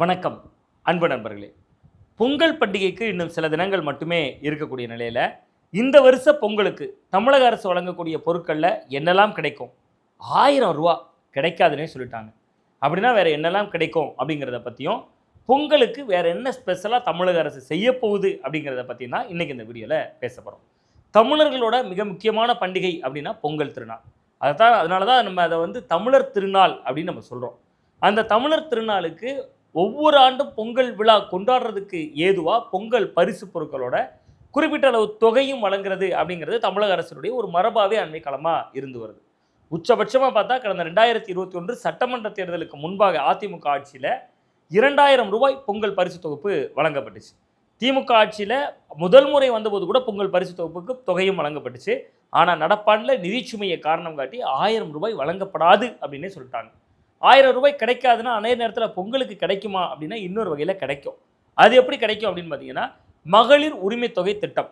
வணக்கம் அன்பு நண்பர்களே. பொங்கல் பண்டிகைக்கு இன்னும் சில தினங்கள் மட்டுமே இருக்கக்கூடிய நிலையில் இந்த வருஷ பொங்கலுக்கு தமிழக அரசு வழங்கக்கூடிய பொருட்களில் என்னெல்லாம் கிடைக்கும்? ஆயிரம் ரூபா கிடைக்காதுன்னே சொல்லிட்டாங்க. அப்படின்னா வேறு என்னெல்லாம் கிடைக்கும் அப்படிங்கிறத பற்றியும் பொங்கலுக்கு வேறு என்ன ஸ்பெஷலாக தமிழக அரசு செய்ய போகுது அப்படிங்கிறத பற்றி தான் இன்றைக்கி இந்த வீடியோவில் பேச போகிறோம் தமிழர்களோட மிக முக்கியமான பண்டிகை அப்படின்னா பொங்கல் திருநாள். அதை தான் அதனால தான் நம்ம அதை வந்து தமிழர் திருநாள் அப்படின்னு நம்ம சொல்கிறோம் அந்த தமிழர் திருநாளுக்கு ஒவ்வொரு ஆண்டும் பொங்கல் விழா கொண்டாடுறதுக்கு ஏதுவாக பொங்கல் பரிசு பொருட்களோட குறிப்பிட்ட அளவு தொகையும் வழங்குறது அப்படிங்கிறது தமிழக அரசினுடைய ஒரு மரபாவே அண்மை காலமாக இருந்து வருது. உச்சபட்சமாக பார்த்தா கடந்த ரெண்டாயிரத்தி இருபத்தி ஒன்று சட்டமன்ற தேர்தலுக்கு முன்பாக அதிமுக ஆட்சியில் இரண்டாயிரம் ரூபாய் பொங்கல் பரிசு தொகுப்பு வழங்கப்பட்டுச்சு. திமுக ஆட்சியில் முதல் முறை வந்தபோது கூட பொங்கல் பரிசு தொகுப்புக்கு தொகையும் வழங்கப்பட்டுச்சு. ஆனால் நடப்பாண்டில் நிதிச்சுமையை காரணம் காட்டி ஆயிரம் ரூபாய் வழங்கப்படாது அப்படின்னே சொல்லிட்டாங்க. ஆயிரம் ரூபாய் கிடைக்காதுன்னா அதே நேரத்தில் பொங்கலுக்கு கிடைக்குமா அப்படின்னா இன்னொரு வகையில் கிடைக்கும். அது எப்படி கிடைக்கும் அப்படின்னு பார்த்தீங்கன்னா மகளிர் உரிமை தொகை திட்டம்.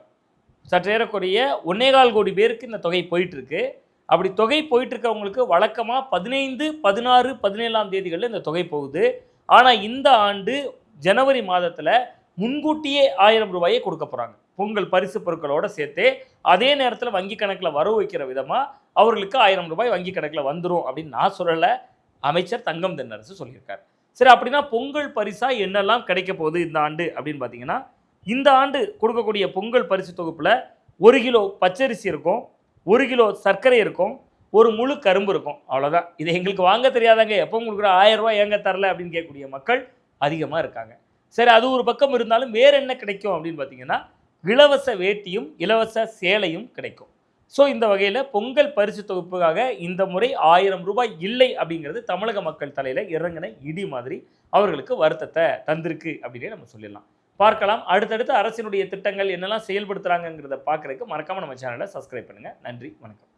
சற்று ஒன்னே கால் கோடி பேருக்கு இந்த தொகை போயிட்டுருக்கு. அப்படி தொகை போயிட்டுருக்கவங்களுக்கு வழக்கமாக பதினைந்து பதினாறு பதினேழாம் தேதிகளில் இந்த தொகை போகுது. ஆனால் இந்த ஆண்டு ஜனவரி மாதத்தில் முன்கூட்டியே ஆயிரம் ரூபாயை கொடுக்க போகிறாங்க பொங்கல் பரிசு பொருட்களோடு சேர்த்து அதே நேரத்தில் வங்கி கணக்கில் வரவு வைக்கிற விதமாக அவர்களுக்கு ஆயிரம் ரூபாய் வங்கி கணக்கில் வந்துடும் அப்படின்னு நான் சொல்லலை. அமைச்சர் தங்கம் தென்னரசு சொல்லியிருக்கார். சரி அப்படின்னா பொங்கல் பரிசாக என்னெல்லாம் கிடைக்க போகுது இந்த ஆண்டு அப்படின்னு பார்த்தீங்கன்னா இந்த ஆண்டு கொடுக்கக்கூடிய பொங்கல் பரிசு தொகுப்பில் ஒரு கிலோ பச்சரிசி இருக்கும் ஒரு கிலோ சர்க்கரை இருக்கும் ஒரு முழு கரும்பு இருக்கும். அவ்வளோதான் இதை எங்களுக்கு வாங்க தெரியாதாங்க. எப்போ உங்களுக்கு ஆயிரம் ரூபா ஏங்க தரல அப்படின்னு கேட்கக்கூடிய மக்கள் அதிகமாக இருக்காங்க. சரி அது ஒரு பக்கம் இருந்தாலும் வேறு என்ன கிடைக்கும் அப்படின்னு பார்த்தீங்கன்னா இலவச வேட்டியும் இலவச சேலையும் கிடைக்கும். ஸோ இந்த வகையில் பொங்கல் பரிசு தொகுப்புக்காக இந்த முறை ஆயிரம் ரூபாய் இல்லை அப்படிங்கிறது தமிழக மக்கள் தலையில் இறங்கின இடி மாதிரி அவர்களுக்கு வருத்தத்தை தந்திருக்கு அப்படின்னே நம்ம சொல்லிடலாம். பார்க்கலாம். அடுத்தடுத்து அரசினுடைய திட்டங்கள் என்னெல்லாம் செயல்படுத்துகிறாங்கங்கிறத பார்க்குறதுக்கு மறக்காமல் நம்ம சேனலை சப்ஸ்கிரைப் பண்ணுங்கள் நன்றி. வணக்கம்.